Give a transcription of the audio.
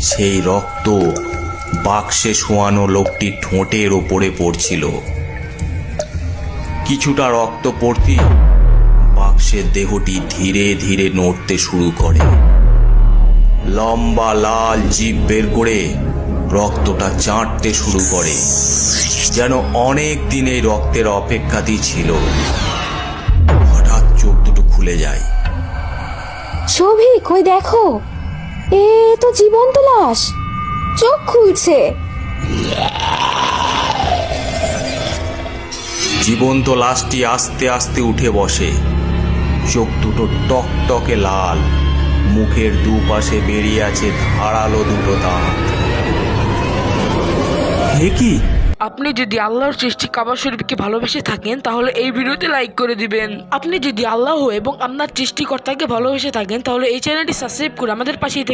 সেই রক্ত বাক্সে শোয়ানো লোকটির ঠোঁটের ওপরে পড়ছিল। কিছুটা রক্ত পড়তেই বাক্সের দেহটি ধীরে ধীরে নড়তে শুরু করে। লম্বা লাল জিভ বের করে রক্তটা চাঁটতে শুরু করে, যেন অনেক দিন এই রক্তের অপেক্ষাতেই ছিল। হঠাৎ চোখ দুটো খুলে যায়। দেখো। জীবন্ত লাশ চোখ খুলছে। জীবন্ত লাশটি আস্তে আস্তে উঠে বসে। চোখ দুটো টক টকে লাল। মুখের দুপাশে বেরিয়ে আছে ধারালো দুটো দাঁত। হে কি? আপনি যদি আল্লাহর সৃষ্টি কাবা শরীফকে ভালোবেসে থাকেন তাহলে এই ভিডিওতে লাইক করে দিবেন। আপনি যদি আল্লাহ এবং আপনার সৃষ্টিকর্তাকে ভালোবেসে থাকেন তাহলে এই চ্যানেলটি সাবস্ক্রাইব করে আমাদের পাশেই থেকে